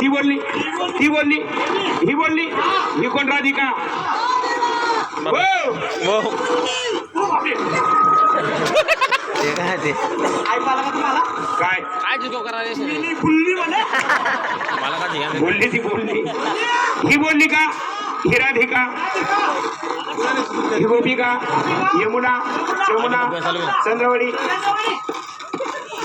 ती बोलली बोलली ही बोलली ही राधिका काय का बोलली ती बोलली ही राधिका ही गोपिका यमुना यमुना चंद्रवडी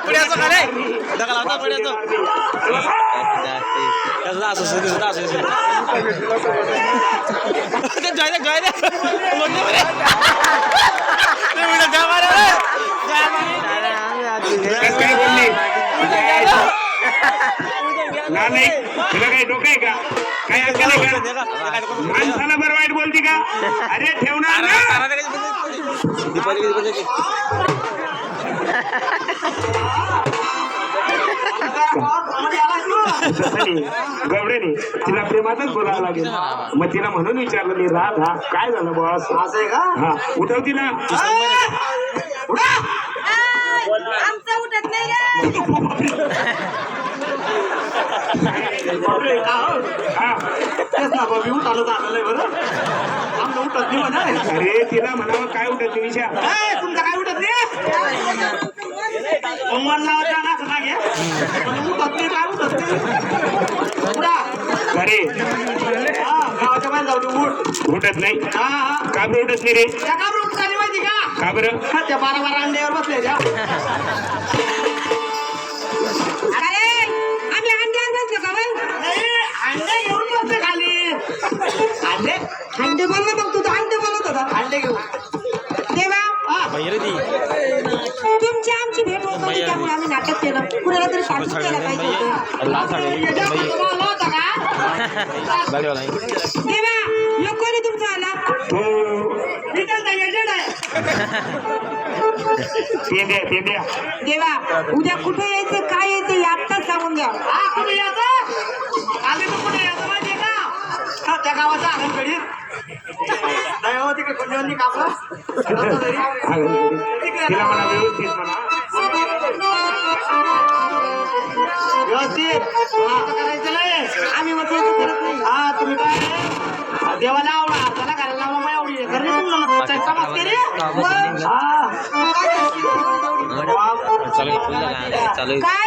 पुण्याचं का दगड असं असं जॉय जॉय नाही तुला काही डोकं आहे का? काय अक्कल आहे का? माणसाला बरं वाईट बोलती का? अरे ठेवणार ना. तारा दे का? दीपावली दीपावली दीपावली. तसं नाही गवडे नाही. तिला प्रेमातच बोलावं लागेल. मग तिला म्हणून विचारलं मी राधा काय झालं बॉस असं आहे का? हा उठव तिला. उठत नाही बरं. उठत नाही म्हणे. अरे तिला म्हणावं काय उठत ए, तुमचं काय उठत नाही? नाही नाही? अरे. हा गावाच्या बाहेर जाऊ उठ. उठत नाही? का बरं उठत नाही रे? त्या का बरं उठत माहिती का? का बरं? त्या बारा बारा अंड्यावर बसले त्या तुमची आमची भेट होत होती त्यामुळे आम्ही नाटक केलं. कुणाला तरी पाठवून केलं पाहिजे होतं. लाल साडी त्याच्या बाई बाजूला आला होता का बाईवाला आहे. देवा कोणी तुमचा आला. तो मी त्यांचा एजंट आहे पेंड्या पेंड्या देवा उद्या कुठे यायचं काय यायचं हे आत्ताच सांगून द्या. हा कुठे यायचं? आम्ही तू कुठे यायचं माहितीये का? हा त्या गावाचा नाही हो तिकडे कोणी कापलं तिला म्हणा व्यवस्थित म्हणा व्यवस्थित हा, असं करायचं नाही आम्ही मग करत नाही हा तुम्ही काय देवाला आवडा त्याला घालायला लावा आवडी मस्ती रे हा. काय